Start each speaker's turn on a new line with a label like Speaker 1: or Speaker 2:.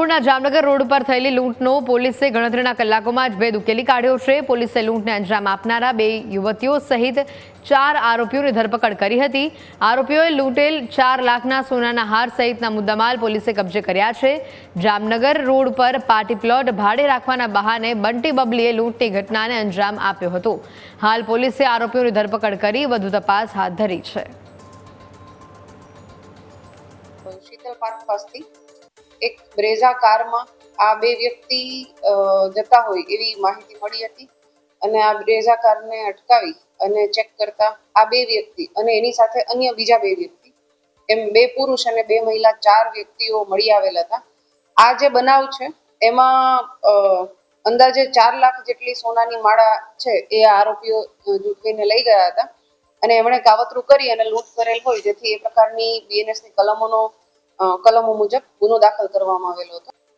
Speaker 1: રાજકોટના જામનગર રોડ પર થયેલી લૂંટનો પોલીસે ગણતરીના કલાકોમાં જ ભેદ ઉકેલી કાઢ્યો છે. પોલીસે લૂંટને અંજામ આપનારા બે યુવતીઓ સહિત ચાર આરોપીઓની ધરપકડ કરી હતી. આરોપીઓએ લૂંટેલ ચાર લાખના સોનાના હાર સહિતના મુદ્દામાલ પોલીસે કબજે કર્યા છે. જામનગર રોડ પર પાર્ટી પ્લોટ ભાડે રાખવાના બહાને બંટી બબલીએ લૂંટની ઘટનાને અંજામ આપ્યો હતો. હાલ પોલીસે આરોપીઓની ધરપકડ કરી વધુ તપાસ હાથ ધરી છે.
Speaker 2: એક બ્રેઝા કારમાં આ બે વ્યક્તિ જતા હોય એવી માહિતી મળી હતી અને આ બ્રેઝા કારને અટકાવી અને ચેક કરતા આ બે વ્યક્તિ અને એની સાથે અન્ય બીજા બે વ્યક્તિ, એમ બે પુરુષ અને બે મહિલા ચાર વ્યક્તિઓ મળી આવેલા હતા. આ જે બનાવ છે, એમાં અંદાજે ચાર લાખ જેટલી સોનાની માળા છે એ આરોપીઓ જૂટવીને લઈ ગયા હતા અને એમણે કાવતરું કરી અને લૂંટ કરેલ હોય, જેથી એ પ્રકારની બીએનએસની કલમોનો કલમો મુજબ ગુનો દાખલ કરવામાં આવેલો હતો.